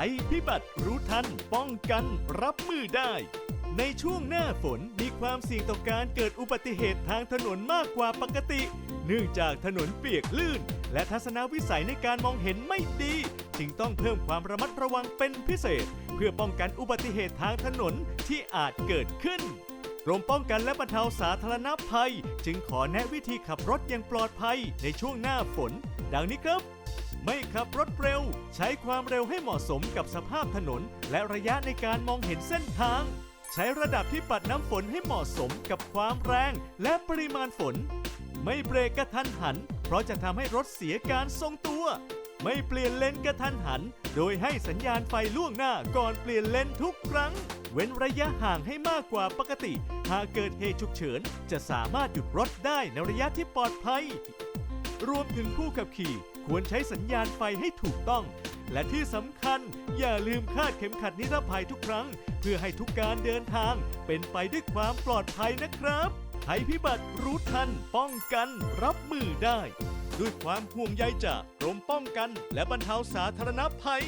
ภัยพิบัติรู้ทัน ป้องกันรับมือได้ ในช่วงหน้าฝนมีความเสี่ยงต่อการเกิดอุบัติเหตุทางถนนมากกว่าปกติ เนื่องจากถนนเปียกลื่น และทัศนวิสัยในการมองเห็นไม่ดี จึงต้องเพิ่มความระมัดระวังเป็นพิเศษ เพื่อป้องกันอุบัติเหตุทางถนนที่อาจเกิดขึ้นกรมป้องกันและบรรเทาสาธารณภัย จึงขอแนะวิธีขับรถอย่างปลอดภัยในช่วงหน้าฝน ดังนี้ครับ ไม่ขับรถเร็ว ใช้ความเร็วให้เหมาะสมกับสภาพถนน และระยะในการมองเห็นเส้นทาง ใช้ระดับที่ปัดน้ำฝนให้เหมาะสมกับความแรง และปริมาณฝน ไม่เบรกกระทันหัน เพราะจะทำให้รถเสียการทรงตัว ไม่เปลี่ยนเลนกระทันหัน โดยให้สัญญาณไฟล่วงหน้าก่อนเปลี่ยนเลนทุกครั้ง เว้นระยะห่างให้มากกว่าปกติ หากเกิดเหตุฉุกเฉิน จะสามารถหยุดรถได้ในระยะที่ปลอดภัย รวมถึงผู้ขับขี่ควรใช้สัญญาณไฟให้ถูกต้อง และที่สำคัญอย่าลืมคาดเข็มขัดนิรภัยทุกครั้ง เพื่อให้ทุกการเดินทาง เป็นไปด้วยความปลอดภัยนะครับภัยพิบัติรู้ทัน ป้องกัน รับมือได้ ด้วยความห่วงใยจากกรมป้องกัน และบรรเทาสาธารณภัย